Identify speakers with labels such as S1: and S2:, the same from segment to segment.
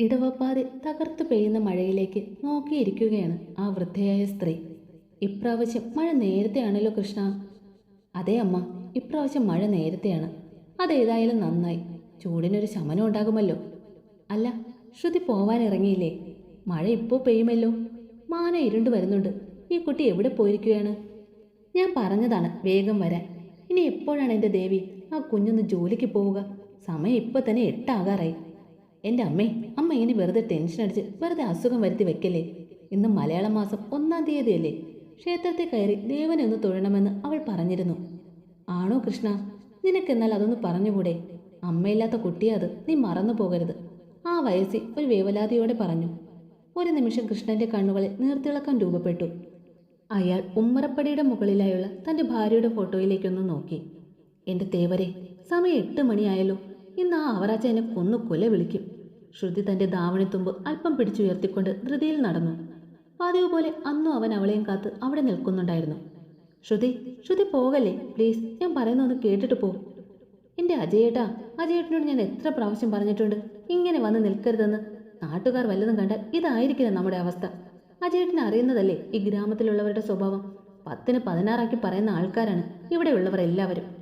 S1: ഇടവപ്പാതെ തകർത്തു പെയ്യുന്ന മഴയിലേക്ക് നോക്കിയിരിക്കുകയാണ് ആ വൃദ്ധയായ സ്ത്രീ. ഇപ്രാവശ്യം മഴ നേരത്തെയാണല്ലോ കൃഷ്ണ? അതെ അമ്മ ഇപ്രാവശ്യം മഴ നേരത്തെയാണ്. അതേതായാലും നന്നായി. ചൂടിനൊരു ശമനം ഉണ്ടാകുമല്ലോ. അല്ല ശ്രുതി പോവാനിറങ്ങിയില്ലേ മഴ ഇപ്പോൾ പെയ്യുമല്ലോ? മാന ഇരുണ്ട് വരുന്നുണ്ട്. ഈ കുട്ടി എവിടെ പോയിരിക്കുകയാണ്? ഞാൻ പറഞ്ഞതാണ് വേഗം വരാൻ. ഇനി എപ്പോഴാണ് എന്റെ ദേവി? ആ കുഞ്ഞൊന്ന് ജോലിക്ക് പോവുക. സമയം ഇപ്പോൾ തന്നെ എട്ടാകാറായി. എന്റെ അമ്മേ അമ്മ ഇനി വെറുതെ ടെൻഷൻ അടിച്ച് വെറുതെ അസുഖം വരുത്തി വെക്കല്ലേ? ഇന്ന് മലയാള മാസം ഒന്നാം തീയതിയല്ലേ? ക്ഷേത്രത്തിൽ കയറി ദേവനെ ഒന്ന് തൊഴണമെന്ന് അവൾ പറഞ്ഞിരുന്നു. ആണോ കൃഷ്ണ? നിനക്കെന്നാൽ അതൊന്ന് പറഞ്ഞുകൂടെ? അമ്മയില്ലാത്ത കുട്ടിയെ അത്. നീ മറന്നു പോകരുത്. ആ വയസ്സിൽ ഒരു വേവലാതിയോടെ പറഞ്ഞു. ഒരു നിമിഷം കൃഷ്ണന്റെ കണ്ണുകളിൽ നീർത്തിളക്കം രൂപപ്പെട്ടു. അയാൾ ഉമ്മറപ്പടിയുടെ മുകളിലായുള്ള തന്റെ ഭാര്യയുടെ ഫോട്ടോയിലേക്കൊന്ന് നോക്കി. എന്റെ തേവരെ സമയം എട്ട് മണിയായല്ലോ. ഇന്ന് ആ അവറാച്ച എന്നെ കൊന്നു കൊല വിളിക്കും. ശ്രുതി തന്റെ ദാവണിത്തുമ്പ് അല്പം പിടിച്ചുയർത്തിക്കൊണ്ട് ധൃതിയിൽ നടന്നു. പതിവ് പോലെ അന്നും അവൻ അവളെയും കാത്ത് അവിടെ നിൽക്കുന്നുണ്ടായിരുന്നു. ശ്രുതി ശ്രുതി പോകല്ലേ? പ്ലീസ് ഞാൻ പറയുന്ന ഒന്ന് കേട്ടിട്ട് പോ. എന്റെ അജയേട്ടാ അജയേട്ടനോട് ഞാൻ എത്ര പ്രാവശ്യം പറഞ്ഞിട്ടുണ്ട് ഇങ്ങനെ വന്ന് നിൽക്കരുതെന്ന്. നാട്ടുകാർ വല്ലതും കണ്ടാൽ ഇതായിരിക്കില്ല നമ്മുടെ അവസ്ഥ. അജയേട്ടന് അറിയുന്നതല്ലേ ഈ ഗ്രാമത്തിലുള്ളവരുടെ സ്വഭാവം? പത്തിന് പതിനാറാക്കി പറയുന്ന ആൾക്കാരാണ് ഇവിടെയുള്ളവർ എല്ലാവരും.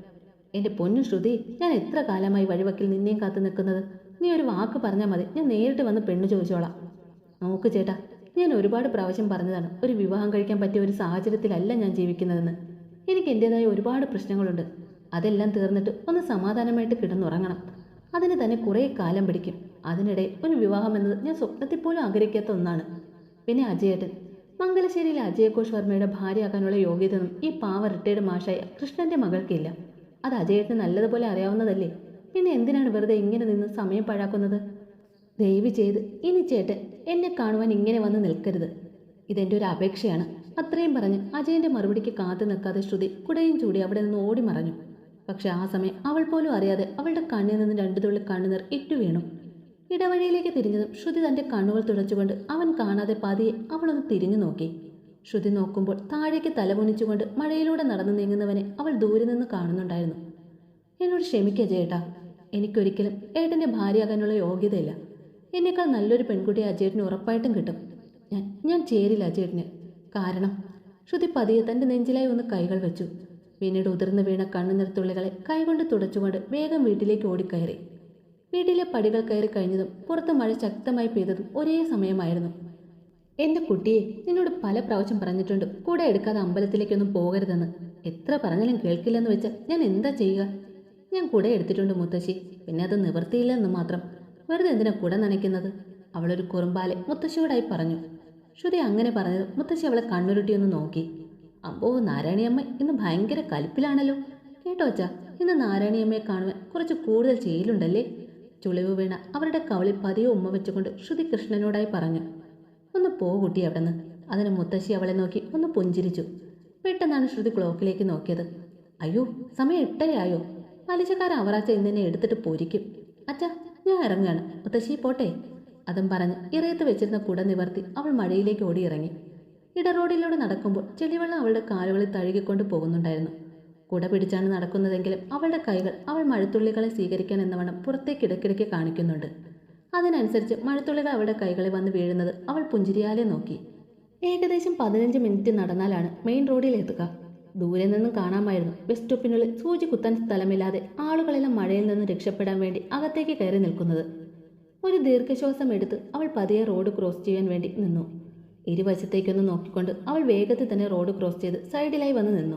S1: എന്റെ പൊന്നു ശ്രുതി ഞാൻ എത്ര കാലമായി വഴിവക്കിൽ നിന്നെയും കാത്തു നിൽക്കുന്നത്? നീ ഒരു വാക്ക് പറഞ്ഞാൽ മതി. ഞാൻ നേരിട്ട് വന്ന് പെണ്ണ് ചോദിച്ചോളാം. നോക്ക് ചേട്ടാ ഞാൻ ഒരുപാട് പ്രാവശ്യം പറഞ്ഞതാണ് ഒരു വിവാഹം കഴിക്കാൻ പറ്റിയ ഒരു സാഹചര്യത്തിലല്ല ഞാൻ ജീവിക്കുന്നതെന്ന്. എനിക്ക് എന്റെതായ ഒരുപാട് പ്രശ്നങ്ങളുണ്ട്. അതെല്ലാം തീർന്നിട്ട് ഒന്ന് സമാധാനമായിട്ട് കിടന്നുറങ്ങണം. അതിന് തന്നെ കുറേ കാലം പിടിക്കും. അതിനിടെ ഒരു വിവാഹം എന്നത് ഞാൻ സ്വപ്നത്തിൽ പോലും ആഗ്രഹിക്കാത്ത ഒന്നാണ്. പിന്നെ അജയേട്ടൻ. മംഗലശ്ശേരിയിലെ അജയഘോഷ് വർമ്മയുടെ ഭാര്യയാക്കാനുള്ള യോഗ്യതയൊന്നും ഈ പാവ റിട്ടയർഡ് മാഷായ കൃഷ്ണന്റെ മകൾക്കില്ല. അത് അജയേട്ടന് നല്ലതുപോലെ അറിയാവുന്നതല്ലേ? പിന്നെ എന്തിനാണ് വെറുതെ ഇങ്ങനെ നിന്ന് സമയം പാഴാക്കുന്നത്? ദയവ് ചെയ്ത് ഇനി ചേട്ടൻ എന്നെ കാണുവാൻ ഇങ്ങനെ വന്ന് നിൽക്കരുത്. ഇതെന്റെ ഒരു അപേക്ഷയാണ്. അത്രയും പറഞ്ഞ് അജയന്റെ മറുപടിക്ക് കാത്തു നിൽക്കാതെ ശ്രുതി കുടയും ചൂടി അവിടെ നിന്ന് ഓടി മറഞ്ഞു. പക്ഷെ ആ സമയം അവൾ പോലും അറിയാതെ അവളുടെ കണ്ണിൽ നിന്ന് രണ്ടു തുള്ളി കണ്ണുനീർ ഇറ്റു വീണു. ഇടവഴിയിലേക്ക് തിരിഞ്ഞതും ശ്രുതി തന്റെ കണ്ണുകൾ തുടച്ചുകൊണ്ട് അവൻ കാണാതെ പതിയെ അവളൊന്ന് തിരിഞ്ഞു നോക്കി. ശ്രുതി നോക്കുമ്പോൾ താഴേക്ക് തലകുനിച്ചുകൊണ്ട് മഴയിലൂടെ നടന്നു നീങ്ങുന്നവനെ അവൾ ദൂരെ നിന്ന് കാണുന്നുണ്ടായിരുന്നു. എന്നോട് ക്ഷമിക്കുക ചേട്ടാ എനിക്കൊരിക്കലും ഏട്ടന്റെ ഭാര്യയാകാനുള്ള യോഗ്യതയില്ല. എന്നേക്കാൾ നല്ലൊരു പെൺകുട്ടിയെ അജേട്ടന് ഉറപ്പായിട്ടും കിട്ടും. ഞാൻ ഞാൻ ചേരില്ല അജേട്ടന് കാരണം ശ്രുതി പതിയെ തന്റെ നെഞ്ചിലായി ഒന്ന് കൈകൾ വെച്ചു. പിന്നീട് ഉതിർന്നു വീണ കണ്ണുനിർത്തുള്ളികളെ കൈകൊണ്ട് തുടച്ചുകൊണ്ട് വേഗം വീട്ടിലേക്ക് ഓടിക്കയറി. വീട്ടിലെ പടികൾ കയറി കഴിഞ്ഞതും പുറത്ത് മഴ ശക്തമായി പെയ്തതും ഒരേ സമയമായിരുന്നു. എന്റെ കുട്ടിയെ നിന്നോട് പല പ്രാവശ്യം പറഞ്ഞിട്ടുണ്ട്. കൂടെ എടുക്കാതെ അമ്പലത്തിലേക്കൊന്നും പോകരുതെന്ന്. എത്ര പറഞ്ഞാലും കേൾക്കില്ലെന്ന് വെച്ചാൽ ഞാൻ എന്താ ചെയ്യുക? ഞാൻ കൂടെ എടുത്തിട്ടുണ്ട് മുത്തശ്ശി. പിന്നെ അത് നിവർത്തിയില്ലെന്ന് മാത്രം. വെറുതെ എന്തിനാ കുട നനയ്ക്കുന്നത്? അവളൊരു കുറുമ്പാലെ മുത്തശ്ശിയോടായി പറഞ്ഞു. ശ്രുതി അങ്ങനെ പറഞ്ഞത് മുത്തശ്ശി അവളെ കണ്ണുരുട്ടിയൊന്ന് നോക്കി. അമ്പോ നാരായണിയമ്മ ഇന്ന് ഭയങ്കര കലിപ്പിലാണല്ലോ. കേട്ടോ അച്ഛാ ഇന്ന് നാരായണിയമ്മയെ കാണുവാൻ കുറച്ച് കൂടുതൽ ചെയ്യലുണ്ടല്ലേ ചുളിവ് വീണ അവരുടെ കവളിൽ പതിയെ ഉമ്മ വെച്ചുകൊണ്ട് ശ്രുതി കൃഷ്ണനോടായി പറഞ്ഞു. പോ കുട്ടി അവിടുന്ന്. അതിന് മുത്തശ്ശി അവളെ നോക്കി ഒന്ന് പുഞ്ചിരിച്ചു. പെട്ടെന്നാണ് ശ്രുതി ക്ലോക്കിലേക്ക് നോക്കിയത്. അയ്യോ സമയം എട്ടരയായോ? പലിശക്കാരൻ അവറാച്ച ഇന്നെ എടുത്തിട്ട് പൊരിക്കും. അച്ഛാ ഞാൻ ഇറങ്ങുകയാണ് മുത്തശ്ശി പോട്ടെ. അതും പറഞ്ഞ് ഇറയത്ത് വെച്ചിരുന്ന കുട നിവർത്തി അവൾ മഴയിലേക്ക് ഓടിയിറങ്ങി. ഇടറോഡിലൂടെ നടക്കുമ്പോൾ ചെളിവെള്ളം അവളുടെ കാലുകളിൽ തഴുകിക്കൊണ്ട് പോകുന്നുണ്ടായിരുന്നു. കുട പിടിച്ചാണ് നടക്കുന്നതെങ്കിലും അവളുടെ കൈകൾ അവൾ മഴത്തുള്ളികളെ സ്വീകരിക്കാൻ എന്നവണ്ണം പുറത്തേക്ക് ഇടയ്ക്കിടയ്ക്ക് കാണിക്കുന്നുണ്ട്. അതിനനുസരിച്ച് മഴത്തുള്ളികൾ അവളുടെ കൈകളിൽ വന്ന് വീഴുന്നത് അവൾ പുഞ്ചിരിയാലെ നോക്കി. ഏകദേശം പതിനഞ്ച് മിനിറ്റ് നടന്നാലാണ് മെയിൻ റോഡിൽ എത്തുക. ദൂരെ നിന്നും കാണാമായിരുന്നു. ബസ് സ്റ്റോപ്പിനുള്ളിൽ സൂചി കുത്താൻ സ്ഥലമില്ലാതെ ആളുകളെല്ലാം മഴയിൽ നിന്ന് രക്ഷപ്പെടാൻ വേണ്ടി അകത്തേക്ക് കയറി നിൽക്കുന്നത്. ഒരു ദീർഘശ്വാസം എടുത്ത് അവൾ പതിയെ റോഡ് ക്രോസ് ചെയ്യാൻ വേണ്ടി നിന്നു. ഇരുവശത്തേക്കൊന്ന് നോക്കിക്കൊണ്ട് അവൾ വേഗത്തിൽ തന്നെ റോഡ് ക്രോസ് ചെയ്ത് സൈഡിലായി വന്ന് നിന്നു.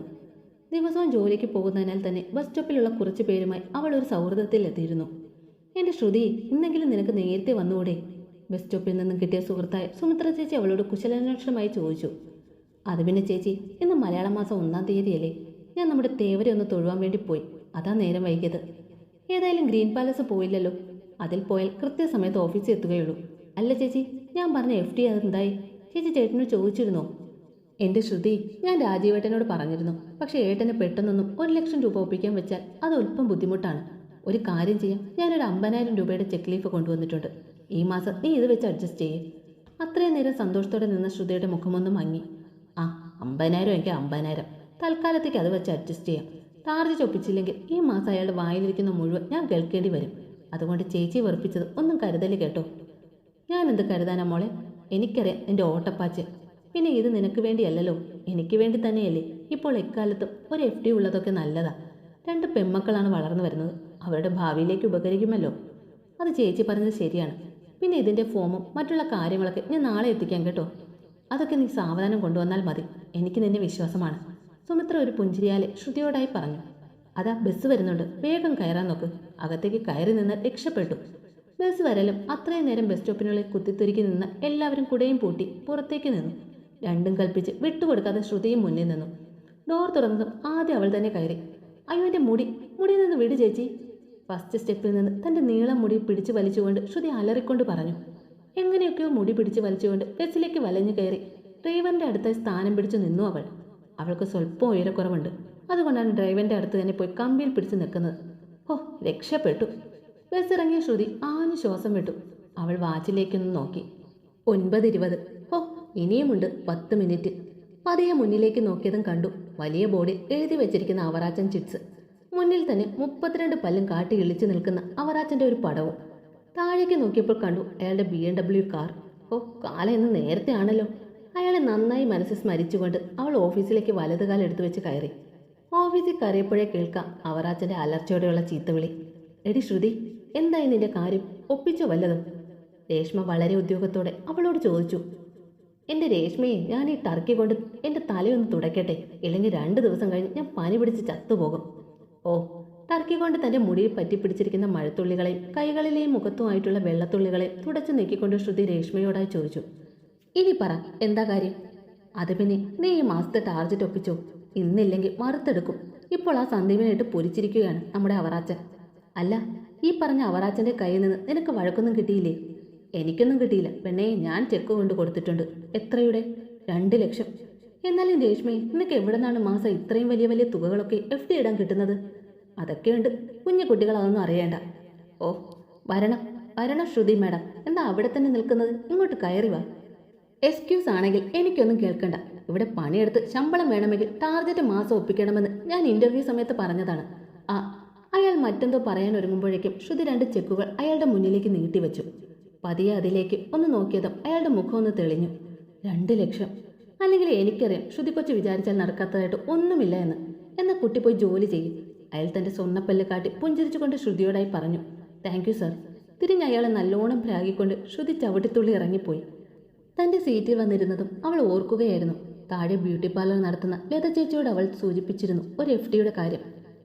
S1: ദിവസവും ജോലിക്ക് പോകുന്നതിനാൽ തന്നെ ബസ് സ്റ്റോപ്പിലുള്ള കുറച്ച് പേരുമായി അവൾ ഒരു സൗഹൃദത്തിൽ എത്തിയിരുന്നു. എന്റെ ശ്രുതി ഇന്നെങ്കിലും നിനക്ക് നേരത്തെ വന്നുകൂടെ? ബസ് സ്റ്റോപ്പിൽ നിന്നും കിട്ടിയ സുഹൃത്തായ സുമിത്ര ചേച്ചി അവളോട് കുശലാന്വേഷണമായി ചോദിച്ചു. അത് പിന്നെ ചേച്ചി ഇന്ന് മലയാള മാസം ഒന്നാം തീയതിയല്ലേ? ഞാൻ നമ്മുടെ തേവരെ ഒന്ന് തൊഴുവാൻ വേണ്ടി പോയി. അതാ നേരം വൈകിയത്. ഏതായാലും ഗ്രീൻ പാലസ് പോയില്ലല്ലോ. അതിൽ പോയാൽ കൃത്യസമയത്ത് ഓഫീസിൽ എത്തുകയുള്ളൂ. അല്ല ചേച്ചി ഞാൻ പറഞ്ഞ എഫ് ഡി അതെന്തായി ചേച്ചി ചേട്ടനോട് ചോദിച്ചിരുന്നോ? എന്റെ ശ്രുതി ഞാൻ രാജീവേട്ടനോട് പറഞ്ഞിരുന്നു. പക്ഷെ ഏട്ടന് പെട്ടെന്നൊന്നും ഒരു ലക്ഷം രൂപ ഒപ്പിക്കാൻ വെച്ചാൽ അത് അല്പം ബുദ്ധിമുട്ടാണ്. ഒരു കാര്യം ചെയ്യാം. ഞാനൊരു അമ്പതിനായിരം രൂപയുടെ ചെക്ക് ലീഫ് കൊണ്ടുവന്നിട്ടുണ്ട്. ഈ മാസം നീ ഇത് വെച്ച് അഡ്ജസ്റ്റ് ചെയ്യേ. അത്രയും നേരം സന്തോഷത്തോടെ നിന്ന ശ്രുതിയുടെ മുഖമൊന്നും മങ്ങി. ആ അമ്പതിനായിരം എങ്കിൽ അമ്പതിനായിരം. തൽക്കാലത്തേക്ക് അത് വെച്ച് അഡ്ജസ്റ്റ് ചെയ്യാം. ചാർജ് ചൊപ്പിച്ചില്ലെങ്കിൽ ഈ മാസം അയാളുടെ വായിലിരിക്കുന്ന മുഴുവൻ ഞാൻ കേൾക്കേണ്ടി വരും. അതുകൊണ്ട് ചേച്ചി വെറുപ്പിച്ചത് ഒന്നും കരുതൽ കേട്ടോ? ഞാൻ എന്ത് കരുതാനാ മോളെ? എനിക്കറിയാം എന്റെ ഓട്ടപ്പാച്ച് പിന്നെ ഇത് നിനക്ക് വേണ്ടിയല്ലല്ലോ. എനിക്ക് വേണ്ടി തന്നെയല്ലേ. ഇപ്പോൾ എക്കാലത്തും ഒരു എഫ് ഡി ഉള്ളതൊക്കെ നല്ലതാ. രണ്ട് പെമ്മക്കളാണ് വളർന്നു വരുന്നത്. അവരുടെ ഭാവിയിലേക്ക് ഉപകരിക്കുമല്ലോ? അത് ചേച്ചി പറഞ്ഞത് ശരിയാണ്. പിന്നെ ഇതിന്റെ ഫോമും മറ്റുള്ള കാര്യങ്ങളൊക്കെ ഞാൻ നാളെ എത്തിക്കാം കേട്ടോ. അതൊക്കെ നീ സാവധാനം കൊണ്ടുവന്നാൽ മതി. എനിക്ക് നിന്നെ വിശ്വാസമാണ്. സുമിത്ര ഒരു പുഞ്ചിരിയാലെ ശ്രുതിയോടായി പറഞ്ഞു. അതാ ബസ് വരുന്നുണ്ട്. വേഗം കയറാൻ നോക്ക്. അകത്തേക്ക് കയറി നിന്ന് രക്ഷപ്പെട്ടു. ബസ് വരലും അത്രയും നേരം ബസ് സ്റ്റോപ്പിനുള്ളിൽ കുത്തിത്തുരുക്കി നിന്ന് എല്ലാവരും കുടയും പൂട്ടി പുറത്തേക്ക് നിന്നു. രണ്ടും കൽപ്പിച്ച് വിട്ടുകൊടുക്കാതെ ശ്രുതിയും മുന്നിൽ നിന്നു. ഡോർ തുറന്നതും ആദ്യം അവൾ തന്നെ കയറി. അയ്യോ എന്റെ മുടി മുടിയിൽ നിന്ന് വിട് ചേച്ചി. ഫസ്റ്റ് സ്റ്റെപ്പിൽ നിന്ന് തന്റെ നീളം മുടി പിടിച്ചു വലിച്ചുകൊണ്ട് ശ്രുതി അലറിക്കൊണ്ട് പറഞ്ഞു എങ്ങനെയൊക്കെയോ മുടി പിടിച്ചു വലിച്ചുകൊണ്ട് ബസ്സിലേക്ക് വലഞ്ഞു കയറി ഡ്രൈവറിന്റെ അടുത്തായി സ്ഥാനം പിടിച്ചു നിന്നു അവൾ. അവൾക്ക് സ്വല്പം ഉയരക്കുറവുണ്ട്. അതുകൊണ്ടാണ് ഡ്രൈവറിന്റെ അടുത്ത് തന്നെ പോയി കമ്പിയിൽ പിടിച്ചു നിൽക്കുന്നത്. ഓ രക്ഷപ്പെട്ടു. ബസ് ഇറങ്ങിയ ശ്രുതി ആഞ്ഞു ശ്വാസം വിട്ടു. അവൾ വാച്ചിലേക്കൊന്ന് നോക്കി. ഒൻപത് ഇരുപത് ഓ ഇനിയുമുണ്ട് പത്ത് മിനിറ്റ്. പതിയെ മുന്നിലേക്ക് നോക്കിയതും കണ്ടു വലിയ ബോർഡിൽ എഴുതി വെച്ചിരിക്കുന്ന അവറാച്ചൻ ചിറ്റ്സ് മുന്നിൽ തന്നെ മുപ്പത്തിരണ്ട് പല്ലും കാട്ടി ഇളിച്ചു നിൽക്കുന്ന അവറാച്ചന്റെ ഒരു പടവും. താഴേക്ക് നോക്കിയപ്പോൾ കണ്ടു അയാളുടെ ബി എം ഡബ്ല്യു കാർ. ഓ കാലം ഇന്ന് നേരത്തെ ആണല്ലോ. അയാളെ നന്നായി മനസ്സ് സ്മരിച്ചുകൊണ്ട് അവൾ ഓഫീസിലേക്ക് വലതുകാൽ എടുത്തു വെച്ച് കയറി. ഓഫീസിൽ കയറിയപ്പോഴേ കേൾക്കാം അവറാച്ചന്റെ അലർച്ചയോടെയുള്ള ചീത്തവിളി. എടി ശ്രുതി എന്തായി നിന്റെ കാര്യം? ഒപ്പിച്ചോ വല്ലതും? രേഷ്മ വളരെ ഉദ്യോഗത്തോടെ അവളോട് ചോദിച്ചു. എന്റെ രേഷ്മയെ ഞാൻ ഈ ടർക്കി കൊണ്ട് എന്റെ തലയൊന്ന് തുടയ്ക്കട്ടെ. ഇല്ലെങ്കിൽ രണ്ട് ദിവസം കഴിഞ്ഞ് ഞാൻ പനി പിടിച്ച് ചത്തുപോകും. ഓ തർക്കിക്കൊണ്ട് തന്റെ മുടിയിൽ പറ്റിപ്പിടിച്ചിരിക്കുന്ന മഴത്തുള്ളികളെയും കൈകളിലെയും മുഖത്തുമായിട്ടുള്ള വെള്ളത്തുള്ളികളെ തുടച്ചു നീക്കിക്കൊണ്ട് ശ്രുതി രേഷ്മയോടായി ചോദിച്ചു ഇനി പറ എന്താ കാര്യം? അത് പിന്നെ നീ ഈ മാസത്തെ ടാർജറ്റ് ഒപ്പിച്ചോ? ഇന്നില്ലെങ്കിൽ മറുത്തെടുക്കും. ഇപ്പോൾ ആ സന്ദീപിനായിട്ട് പൊരിച്ചിരിക്കുകയാണ് നമ്മുടെ അവറാച്ചൻ. അല്ല ഈ പറഞ്ഞ അവറാച്ചന്റെ കയ്യിൽ നിന്ന് നിനക്ക് വഴക്കൊന്നും കിട്ടിയില്ലേ? എനിക്കൊന്നും കിട്ടിയില്ല. പെണ്ണേ ഞാൻ ചെക്ക് കൊണ്ട് കൊടുത്തിട്ടുണ്ട്. എത്രയുടെ? രണ്ട് ലക്ഷം. എന്നാലും രേഷ്മി നിനക്ക് എവിടെ നിന്നാണ് മാസം ഇത്രയും വലിയ വലിയ തുകകളൊക്കെ എഫ് ഡി ഇടാൻ കിട്ടുന്നത്? അതൊക്കെയുണ്ട്. കുഞ്ഞു കുട്ടികൾ അതൊന്നും അറിയേണ്ട. ഓ വരണം. വരണം ശ്രുതി മാഡം. എന്താ അവിടെ തന്നെ നിൽക്കുന്നത്? ഇങ്ങോട്ട് കയറി വാ. എക്സ്ക്യൂസ് ആണെങ്കിൽ എനിക്കൊന്നും കേൾക്കണ്ട. ഇവിടെ പണിയെടുത്ത് ശമ്പളം വേണമെങ്കിൽ ടാർഗറ്റ് മാസം ഒപ്പിക്കണമെന്ന് ഞാൻ ഇന്റർവ്യൂ സമയത്ത് പറഞ്ഞതാണ്. ആ അയാൾ മറ്റെന്തോ പറയാൻ ഒരുങ്ങുമ്പോഴേക്കും ശ്രുതി രണ്ട് ചെക്കുകൾ അയാളുടെ മുന്നിലേക്ക് നീട്ടിവെച്ചു. പതിയെ അതിലേക്ക് ഒന്ന് നോക്കിയതും അയാളുടെ മുഖം ഒന്ന് തെളിഞ്ഞു. രണ്ട് ലക്ഷം. അല്ലെങ്കിൽ എനിക്കറിയാം ശ്രുതി കൊച്ചു വിചാരിച്ചാൽ നടക്കാത്തതായിട്ട് ഒന്നുമില്ല എന്ന്. എന്നാൽ കുട്ടി പോയി ജോലി ചെയ്യും. അയാൾ തന്റെ സ്വർണപ്പല്ല് കാട്ടി പുഞ്ചിരിച്ചുകൊണ്ട് ശ്രുതിയോടായി പറഞ്ഞു താങ്ക് യു സർ തിരിഞ്ഞ് അയാളെ നല്ലോണം ഭ്രാഗിക്കൊണ്ട് ശ്രുതി ചവിട്ടിത്തുള്ളി ഇറങ്ങിപ്പോയി. തന്റെ സീറ്റിൽ വന്നിരുന്നതും അവൾ ഓർക്കുകയായിരുന്നു. താഴെ ബ്യൂട്ടി പാർലർ നടത്തുന്ന ലത ചേച്ചിയോട് അവൾ സൂചിപ്പിച്ചിരുന്നു ഒരു എഫ് ഡിയുടെ കാര്യം.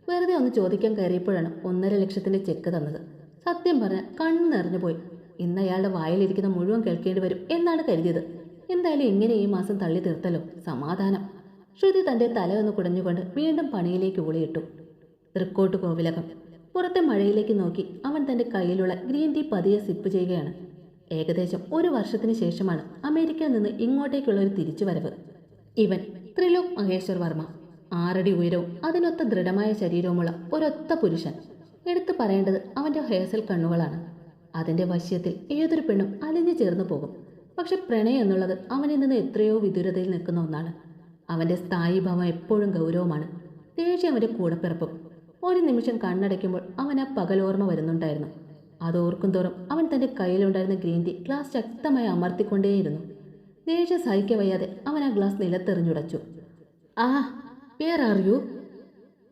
S1: വെറുതെ ഒന്ന് ചോദിക്കാൻ കയറിയപ്പോഴാണ് ഒന്നര ലക്ഷത്തിന്റെ ചെക്ക് തന്നത്. സത്യം പറഞ്ഞാൽ കണ്ണു നിറഞ്ഞുപോയി. ഇന്ന് അയാളുടെ വായിലിരിക്കുന്ന മുഴുവൻ കേൾക്കേണ്ടി വരും എന്നാണ് കരുതിയത്. എന്തായാലും ഇങ്ങനെ ഈ മാസം തള്ളി തീർത്തല്ലോ. സമാധാനം. ശ്രുതി തന്റെ തല ഒന്ന് കുടഞ്ഞുകൊണ്ട് വീണ്ടും പണിയിലേക്ക് ഊളിയിട്ടു. തൃക്കോട്ട് കോവിലകം. പുറത്തെ മഴയിലേക്ക് നോക്കി അവൻ തന്റെ കയ്യിലുള്ള ഗ്രീൻ ടീ പതിയെ സിപ്പ് ചെയ്യുകയാണ്. ഏകദേശം ഒരു വർഷത്തിന് ശേഷമാണ് അമേരിക്കയിൽ നിന്ന് ഇങ്ങോട്ടേക്കുള്ള ഒരു തിരിച്ചുവരവ്. ഇവൻ ത്രിലോക് മഹേശ്വർ വർമ്മ. ആറടി ഉയരവും അതിനൊത്ത ദൃഢമായ ശരീരവുമുള്ള ഒരൊത്ത പുരുഷൻ. എടുത്തു പറയേണ്ടത് അവന്റെ ഹേസൽ കണ്ണുകളാണ്. അതിന്റെ വശ്യത്തിൽ ഏതൊരു പെണ്ണും അലിഞ്ഞു ചേർന്നു പോകും. പക്ഷെ പ്രണയം എന്നുള്ളത് അവനിൽ നിന്ന് എത്രയോ വിദൂരതയിൽ നിൽക്കുന്ന ഒന്നാണ്. അവന്റെ സ്ഥായി ഭാവം എപ്പോഴും ഗൗരവമാണ്. ദേഷ്യം അവന്റെ കൂടപ്പിറപ്പും. ഒരു നിമിഷം കണ്ണടയ്ക്കുമ്പോൾ അവൻ ആ പകലോർമ്മ വരുന്നുണ്ടായിരുന്നു. അതോർക്കും തോറും അവൻ തന്റെ കയ്യിലുണ്ടായിരുന്ന ഗ്രീൻ ടീ ഗ്ലാസ് ശക്തമായി അമർത്തിക്കൊണ്ടേയിരുന്നു. ദേഷ്യം സഹിക്ക വയ്യാതെ അവൻ ആ ഗ്ലാസ് നിലത്തെറിഞ്ഞുടച്ചു. ആ വേർ ആർ യു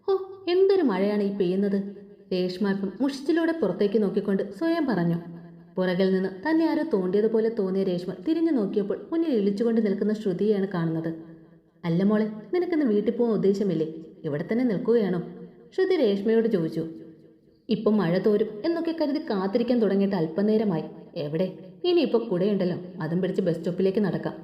S1: ഓ എന്തൊരു മഴയാണ് ഈ പെയ്യുന്നത്? രേഷ്മാൽപ്പം മുഷിച്ചിലൂടെ പുറത്തേക്ക് നോക്കിക്കൊണ്ട് സ്വയം പറഞ്ഞു. പുറകിൽ നിന്ന് തന്നെ ആരോ തോണ്ടിയതുപോലെ തോന്നിയ രേഷ്മ തിരിഞ്ഞു നോക്കിയപ്പോൾ മുന്നിൽ ഇളിച്ചുകൊണ്ട് നിൽക്കുന്ന ശ്രുതിയെയാണ് കാണുന്നത്. അല്ല മോളെ നിനക്കിന്ന് വീട്ടിൽ പോകാൻ ഉദ്ദേശമില്ലേ? ഇവിടെ തന്നെ നിൽക്കുകയാണോ? ശ്രുതി രേഷ്മയോട് ചോദിച്ചു. ഇപ്പം മഴ തോരും എന്നൊക്കെ കരുതി കാത്തിരിക്കാൻ തുടങ്ങിയിട്ട് അല്പനേരമായി. എവിടെ? ഇനിയിപ്പോൾ കൂടെയുണ്ടല്ലോ. അതും പിടിച്ച് ബസ് സ്റ്റോപ്പിലേക്ക് നടക്കാം.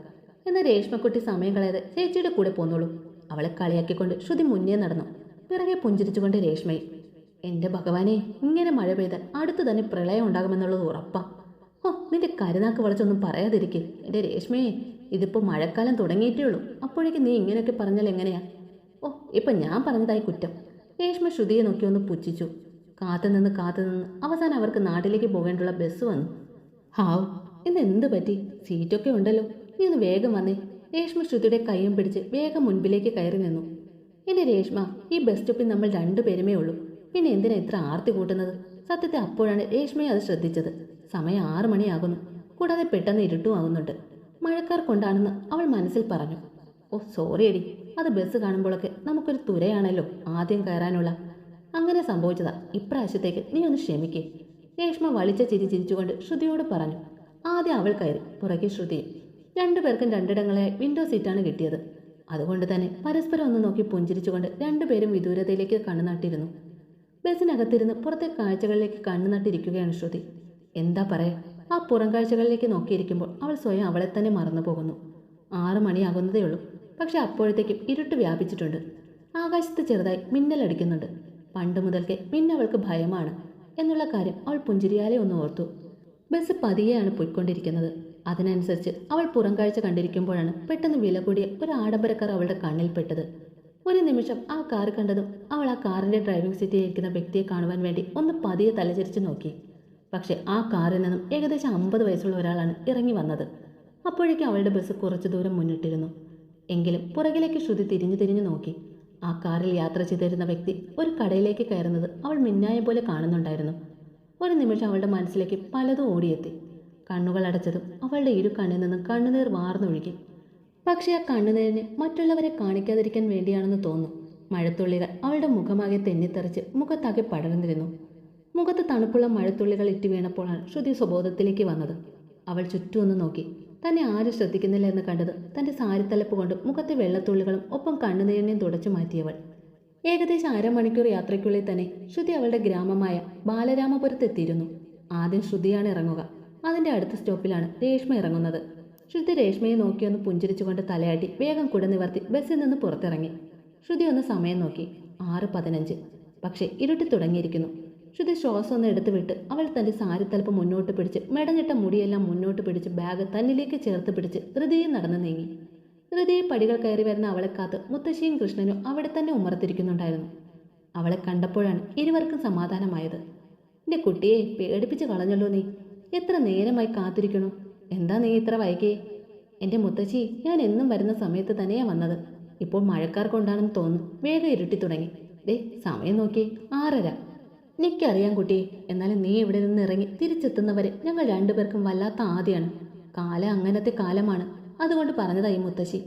S1: എന്ന രേഷ്മക്കുട്ടി സമയം കളയാതെ ചേച്ചിയുടെ കൂടെ പോന്നോളൂ. അവളെ കളിയാക്കിക്കൊണ്ട് ശ്രുതി മുന്നേ നടന്നു. പിറകെ പുഞ്ചിരിച്ചുകൊണ്ട് രേഷ്മയും എന്റെ ഭഗവാനെ ഇങ്ങനെ മഴ പെയ്താൽ അടുത്ത് തന്നെ പ്രളയം ഉണ്ടാകുമെന്നുള്ളത് ഉറപ്പാ. ഓ നിന്റെ കരുനാക്ക് വളച്ചൊന്നും പറയാതിരിക്കെ. എന്റെ രേഷ്മയെ ഇതിപ്പോ മഴക്കാലം തുടങ്ങിയിട്ടേ ഉള്ളൂ. അപ്പോഴേക്ക് നീ ഇങ്ങനെയൊക്കെ പറഞ്ഞാൽ എങ്ങനെയാ? ഓ ഇപ്പൊ ഞാൻ പറഞ്ഞതായി കുറ്റം. രേഷ്മ ശ്രുതിയെ നോക്കി ഒന്ന് പുച്ഛിച്ചു. കാത്തുനിന്ന് കാത്തുനിന്ന് അവസാനം അവർക്ക് നാട്ടിലേക്ക് പോകേണ്ടുള്ള ബസ് വന്നു. ഹാവ് ഇന്ന് എന്ത് പറ്റി? സീറ്റൊക്കെ ഉണ്ടല്ലോ. നീ ഒന്ന് വേഗം വന്നേ. രേഷ്മ ശ്രുതിയുടെ കൈയും പിടിച്ച് വേഗം മുൻപിലേക്ക് കയറി നിന്നു. എന്റെ രേഷ്മ ഈ ബസ് സ്റ്റോപ്പിൽ നമ്മൾ രണ്ടുപേരുമേ ഉള്ളൂ. പിന്നെ എന്തിനാ ഇത്ര ആർത്തി കൂട്ടുന്നത്? സത്യത്തെ അപ്പോഴാണ് രേഷ്മയെ അത് ശ്രദ്ധിച്ചത്. സമയം ആറു മണിയാകുന്നു. കൂടാതെ പെട്ടെന്ന് ഇരുട്ടും ആകുന്നുണ്ട്. മഴക്കാർ കൊണ്ടാണെന്ന് അവൾ മനസ്സിൽ പറഞ്ഞു. ഓ സോറി എടി. അത് ബസ് കാണുമ്പോഴൊക്കെ നമുക്കൊരു തുരയാണല്ലോ ആദ്യം കയറാനുള്ള. അങ്ങനെ സംഭവിച്ചതാ. ഇപ്രാവശ്യത്തേക്ക് നീ ഒന്ന് ക്ഷമിക്കേ. രേഷ്മ വളിച്ച ചിരി ചിരിച്ചുകൊണ്ട് ശ്രുതിയോട് പറഞ്ഞു. ആദ്യം അവൾ കയറി. പുറകെ ശ്രുതിയും രണ്ടുപേർക്കും രണ്ടിടങ്ങളെ വിൻഡോ സീറ്റാണ് കിട്ടിയത്. അതുകൊണ്ട് തന്നെ പരസ്പരം ഒന്ന് നോക്കി പുഞ്ചിരിച്ചുകൊണ്ട് രണ്ടുപേരും വിദൂരതയിലേക്ക് കണ്ണു നട്ടിരുന്നു ബസ്സിനകത്തിരുന്ന് പുറത്തെ കാഴ്ചകളിലേക്ക് കണ്ണു നട്ടിരിക്കുകയാണ് ശ്രുതി. എന്താ പറയാ? ആ പുറം കാഴ്ചകളിലേക്ക് നോക്കിയിരിക്കുമ്പോൾ അവൾ സ്വയം അവളെ തന്നെ മറന്നു പോകുന്നു. ആറു മണിയാകുന്നതേ ഉള്ളൂ. പക്ഷെ അപ്പോഴത്തേക്കും ഇരുട്ട് വ്യാപിച്ചിട്ടുണ്ട്. ആകാശത്ത് ചെറുതായി മിന്നലടിക്കുന്നുണ്ട് പണ്ട് മുതൽക്കേ മിന്നവൾക്ക് ഭയമാണ് എന്നുള്ള കാര്യം അവൾ പുഞ്ചിരിയാലെ ഒന്ന് ഓർത്തു. ബസ് പതിയെയാണ് പോയിക്കൊണ്ടിരിക്കുന്നത്. അതിനനുസരിച്ച് അവൾ പുറം കാഴ്ച കണ്ടിരിക്കുമ്പോഴാണ് പെട്ടെന്ന് വില കൂടിയ ഒരു ആഡംബരക്കാർ അവളുടെ കണ്ണിൽപ്പെട്ടത് ഒരു നിമിഷം ആ കാർ കണ്ടതും അവൾ ആ കാറിന്റെ ഡ്രൈവിംഗ് സീറ്റിൽ ഇരിക്കുന്ന വ്യക്തിയെ കാണുവാൻ വേണ്ടി ഒന്ന് പതിയെ തലചരിച്ച് നോക്കി. പക്ഷെ ആ കാറിൽ നിന്നും ഏകദേശം അമ്പത് വയസ്സുള്ള ഒരാളാണ് ഇറങ്ങി വന്നത്. അപ്പോഴേക്കും അവളുടെ ബസ് കുറച്ചു ദൂരം മുന്നിട്ടിരുന്നു. എങ്കിലും പുറകിലേക്ക് ശ്രുതി തിരിഞ്ഞു തിരിഞ്ഞു നോക്കി. ആ കാറിൽ യാത്ര ചെയ്തിരുന്ന വ്യക്തി ഒരു കടയിലേക്ക് കയറുന്നത് അവൾ മിന്നായ പോലെ കാണുന്നുണ്ടായിരുന്നു. ഒരു നിമിഷം അവളുടെ മനസ്സിലേക്ക് പലതും ഓടിയെത്തി. കണ്ണുകൾ അടച്ചതും അവളുടെ ഇരു കണ്ണിൽ നിന്നും കണ്ണുനീർ വാർന്നൊഴുകി. പക്ഷേ ആ കണ്ണുനീരിന് മറ്റുള്ളവരെ കാണിക്കാതിരിക്കാൻ വേണ്ടിയാണെന്ന് തോന്നുന്നു മഴത്തുള്ളികൾ അവളുടെ മുഖമാകെ തെന്നിത്തെറിച്ച് മുഖത്താകെ പടർന്നിരുന്നു. മുഖത്ത് തണുപ്പുള്ള മഴത്തുള്ളികൾ ഇറ്റു വീണപ്പോഴാണ് ശ്രുതി സ്വബോധത്തിലേക്ക് വന്നത്. അവൾ ചുറ്റും ഒന്ന് നോക്കി. തന്നെ ആരും ശ്രദ്ധിക്കുന്നില്ല എന്ന് കണ്ടത് തന്റെ സാരിത്തലപ്പ് കൊണ്ട് മുഖത്തെ വെള്ളത്തുള്ളികളും ഒപ്പം കണ്ണുനീരിനെയും തുടച്ചു മാറ്റിയവൾ. ഏകദേശം അരമണിക്കൂർ യാത്രയ്ക്കുള്ളിൽ തന്നെ ശ്രുതി അവളുടെ ഗ്രാമമായ ബാലരാമപുരത്തെത്തിയിരുന്നു. ആദ്യം ശ്രുതിയാണ് ഇറങ്ങുക. അതിന്റെ അടുത്ത സ്റ്റോപ്പിലാണ് രേഷ്മ ഇറങ്ങുന്നത്. ശ്രുതി രേഷ്മയെ നോക്കിയൊന്ന് പുഞ്ചിരിച്ചുകൊണ്ട് തലയാട്ടി വേഗം കുട നിവർത്തി ബസ്സിൽ നിന്ന് പുറത്തിറങ്ങി. ശ്രുതി ഒന്ന് സമയം നോക്കി. ആറ് പതിനഞ്ച്. പക്ഷേ ഇരുട്ടി തുടങ്ങിയിരിക്കുന്നു. ശ്രുതി ശ്വാസം ഒന്ന് എടുത്തു വിട്ട് അവൾ തന്റെ സാരിത്തലപ്പ് മുന്നോട്ട് പിടിച്ച് മെടഞ്ഞിട്ട മുടിയെല്ലാം മുന്നോട്ട് പിടിച്ച് ബാഗ് തന്നിലേക്ക് ചേർത്ത് പിടിച്ച് ധൃതിയെ നടന്നു നീങ്ങി. ധൃതിയെ പടികൾ കയറി വരുന്ന അവളെ കാത്ത് മുത്തശ്ശിയും കൃഷ്ണനും അവിടെ തന്നെ ഉമർത്തിരിക്കുന്നുണ്ടായിരുന്നു. അവളെ കണ്ടപ്പോഴാണ് ഇരുവർക്കും സമാധാനമായത്. എന്റെ കുട്ടിയെ പേടിപ്പിച്ച് കളഞ്ഞല്ലോ നീ. എത്ര നേരമായി കാത്തിരിക്കണു? എന്താ നീ ഇത്ര വൈകി? എന്റെ മുത്തശ്ശി ഞാൻ എന്നും വരുന്ന സമയത്ത് തന്നെയാ വന്നത്. ഇപ്പോൾ മഴക്കാർ കൊണ്ടാണെന്ന് തോന്നുന്നു വേഗം ഇരുട്ടി തുടങ്ങി. ദേ സമയം നോക്കി ആറര. എനിക്കറിയാം കുട്ടി എന്നാലും നീ ഇവിടെ നിന്ന് ഇറങ്ങി തിരിച്ചെത്തുന്നവരെ ഞങ്ങൾ രണ്ടുപേർക്കും വല്ലാത്ത ആദ്യമാണ് കാലം അങ്ങനത്തെ കാലമാണ്. അതുകൊണ്ട് പറഞ്ഞതായി മുത്തശ്ശി.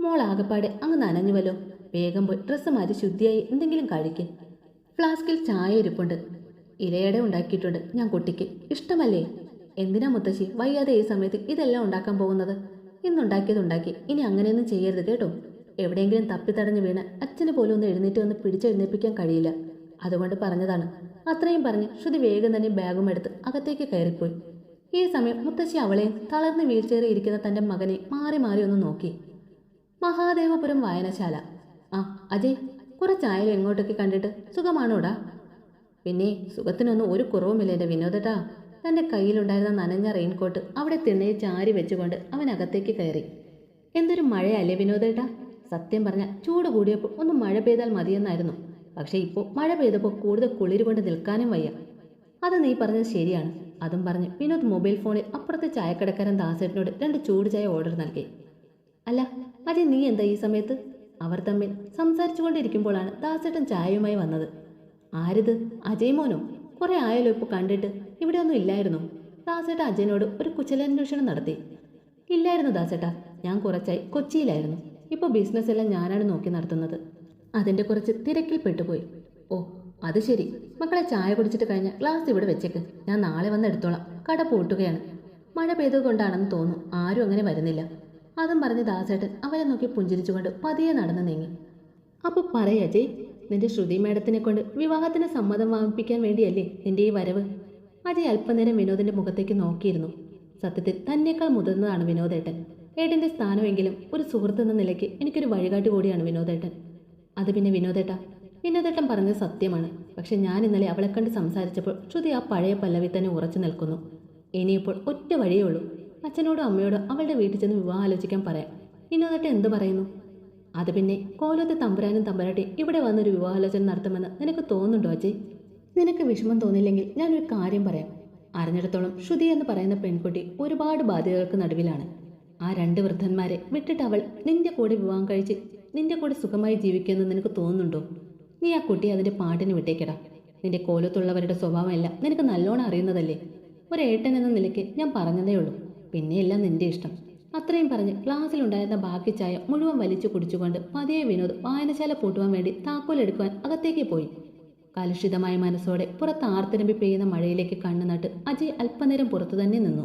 S1: മോൾ ആകപ്പാടെ അങ്ങ് നനഞ്ഞുവല്ലോ. വേഗം പോയി ഡ്രസ്സ് മാറ്റി ശുദ്ധിയായി എന്തെങ്കിലും കഴിക്കേ. ഫ്ലാസ്കിൽ ചായ ഇരിപ്പുണ്ട്. ഇലയട ഉണ്ടാക്കിയിട്ടുണ്ട് ഞാൻ കുട്ടിക്ക്. ഇഷ്ടമല്ലേ? എന്തിനാ മുത്തശ്ശി വയ്യാതെ ഈ സമയത്ത് ഇതെല്ലാം ഉണ്ടാക്കാൻ പോകുന്നത്? ഇന്നുണ്ടാക്കിയത് ഉണ്ടാക്കി ഇനി അങ്ങനെയൊന്നും ചെയ്യരുത് കേട്ടോ. എവിടെയെങ്കിലും തപ്പിത്തടഞ്ഞ് വീണ് അച്ഛന് പോലും ഒന്ന് എഴുന്നേറ്റ് വന്ന് പിടിച്ചെഴുന്നേൽപ്പിക്കാൻ കഴിയില്ല. അതുകൊണ്ട് പറഞ്ഞതാണ്. അത്രയും പറഞ്ഞ് ശ്രുതി വേഗം തന്നെ ബാഗും എടുത്ത് അകത്തേക്ക് കയറിപ്പോയി. ഈ സമയം മുത്തശ്ശി അവളെയും തളർന്ന് വീൽചെയറിൽ തന്റെ മകനെ മാറി മാറി ഒന്ന് നോക്കി. മഹാദേവപുരം വായനശാല. ആ അജയ് കുറച്ചായാലും എങ്ങോട്ടൊക്കെ കണ്ടിട്ട് സുഖമാണോടാ? പിന്നെ സുഖത്തിനൊന്നും ഒരു കുറവുമില്ല എന്റെ വിനോദട്ടാ. തന്റെ കയ്യിലുണ്ടായിരുന്ന നനഞ്ഞ റെയിൻകോട്ട് അവിടെ തിണ്ണയിൽ ചാരി വെച്ചുകൊണ്ട് അവൻ അകത്തേക്ക് കയറി. എന്തൊരു മഴയല്ലേ വിനോദേട്ടാ സത്യം പറഞ്ഞാൽ ചൂട് കൂടിയപ്പോൾ ഒന്ന് മഴ പെയ്താൽ മതിയെന്നായിരുന്നു. പക്ഷേ ഇപ്പോൾ മഴ പെയ്തപ്പോൾ കൂടുതൽ കുളിര് കൊണ്ട് നിൽക്കാനും വയ്യ. അത് നീ പറഞ്ഞത് ശരിയാണ് അതും പറഞ്ഞ് വിനോദ് മൊബൈൽ ഫോണിൽ അപ്പുറത്തെ ചായക്കടക്കാരൻ ദാസേട്ടനോട് രണ്ട് ചൂട് ചായ ഓർഡർ നൽകി. അല്ല അജയ് നീ എന്താ ഈ സമയത്ത്? അവർ തമ്മിൽ സംസാരിച്ചുകൊണ്ടിരിക്കുമ്പോഴാണ് ദാസേട്ടൻ ചായയുമായി വന്നത്. ആരിത്? അജയ് മോനോ? കുറെ ആയാലോ ഇപ്പോൾ കണ്ടിട്ട്. ഇവിടെ ഒന്നും ഇല്ലായിരുന്നു. ദാസേട്ട അജയനോട് ഒരു കുശലാന്വേഷണം നടത്തി. ഇല്ലായിരുന്നു ദാസേട്ട ഞാൻ കുറച്ചായി കൊച്ചിയിലായിരുന്നു. ഇപ്പോൾ ബിസിനസ് എല്ലാം ഞാനാണ് നോക്കി നടത്തുന്നത്. അതിന്റെ കുറച്ച് തിരക്കിൽ പെട്ടുപോയി. ഓ അത് ശരി. മക്കളെ ചായ കുടിച്ചിട്ട് കഴിഞ്ഞ ഗ്ലാസ് ഇവിടെ വെച്ചേക്ക്. ഞാൻ നാളെ വന്ന് എടുത്തോളാം. കട പൂട്ടുകയാണ്. മഴ പെയ്തുകൊണ്ടാണെന്ന് തോന്നുന്നു ആരും അങ്ങനെ വരുന്നില്ല. അതും പറഞ്ഞ് ദാസേട്ടൻ അവരെ നോക്കി പുഞ്ചിരിച്ചുകൊണ്ട് പതിയെ നടന്നു നീങ്ങി. അപ്പോൾ പറയ അജയ് നിന്റെ ശ്രുതി മേഡത്തിനെ കൊണ്ട് വിവാഹത്തിന് സമ്മതം വാങ്ങിപ്പിക്കാൻ വേണ്ടിയല്ലേ നിന്റെ ഈ വരവ്? അജയ് അല്പനേരം വിനോദിന്റെ മുഖത്തേക്ക് നോക്കിയിരുന്നു. സത്യത്തിൽ തന്നേക്കാൾ മുതിർന്നതാണ് വിനോദേട്ടൻ. ഏട്ടന്റെ സ്ഥാനമെങ്കിലും ഒരു സുഹൃത്ത് എന്ന നിലയ്ക്ക് എനിക്കൊരു വഴികാട്ടി കൂടിയാണ് വിനോദേട്ടൻ. അത് പിന്നെ വിനോദേട്ട വിനോദേട്ടൻ പറഞ്ഞത് സത്യമാണ്. പക്ഷെ ഞാൻ ഇന്നലെ അവളെ കണ്ട് സംസാരിച്ചപ്പോൾ ശ്രുതി ആ പഴയ പല്ലവി തന്നെ ഉറച്ചു നിൽക്കുന്നു. ഇനിയിപ്പോൾ ഒറ്റ വഴിയേ ഉള്ളൂ. അച്ഛനോടും അമ്മയോടും അവളുടെ വീട്ടിൽ ചെന്ന് വിവാഹം ആലോചിക്കാൻ പറയാം. വിനോദേട്ടൻ എന്ത് പറയുന്നു? അത് പിന്നെ കോലത്തെ തമ്പുരാനും തമ്പുരാട്ടി ഇവിടെ വന്നൊരു വിവാഹാലോചന നടത്തുമെന്ന് നിനക്ക് തോന്നുന്നുണ്ടോ അജയ്? നിനക്ക് വിഷമം തോന്നില്ലെങ്കിൽ ഞാനൊരു കാര്യം പറയാം. അറിഞ്ഞിടത്തോളം ശ്രുതി എന്ന് പറയുന്ന പെൺകുട്ടി ഒരുപാട് ബാധ്യതകൾക്ക് നടുവിലാണ്. ആ രണ്ട് വൃദ്ധന്മാരെ വിട്ടിട്ട് അവൾ നിന്റെ കൂടെ വിവാഹം കഴിച്ച് നിന്റെ കൂടെ സുഖമായി ജീവിക്കുമെന്ന് നിനക്ക് തോന്നുന്നുണ്ടോ? നീ ആ കുട്ടിയെ അതിന്റെ പാട്ടിന് വിട്ടേക്കടാ. നിന്റെ കോലത്തുള്ളവരുടെ സ്വഭാവമെല്ലാം നിനക്ക് നല്ലോണം അറിയുന്നതല്ലേ? ഒരു ഏട്ടൻ എന്ന നിലയ്ക്ക് ഞാൻ പറഞ്ഞതേ ഉള്ളൂ. പിന്നെയെല്ലാം നിന്റെ ഇഷ്ടം. അത്രയും പറഞ്ഞ് ക്ലാസ്സിലുണ്ടായിരുന്ന ബാക്കി ചായ മുഴുവൻ വലിച്ചു കുടിച്ചുകൊണ്ട് പതിയെ വിനോദ് വായനശാല പൂട്ടുവാൻ വേണ്ടി താക്കോലെടുക്കുവാൻ അകത്തേക്ക് പോയി. കലുഷിതമായ മനസ്സോടെ പുറത്ത് ആർത്തിരമ്പി പെയ്യുന്ന മഴയിലേക്ക് കണ്ണു നട്ട് അജയ് അല്പനേരം പുറത്തു തന്നെ നിന്നു.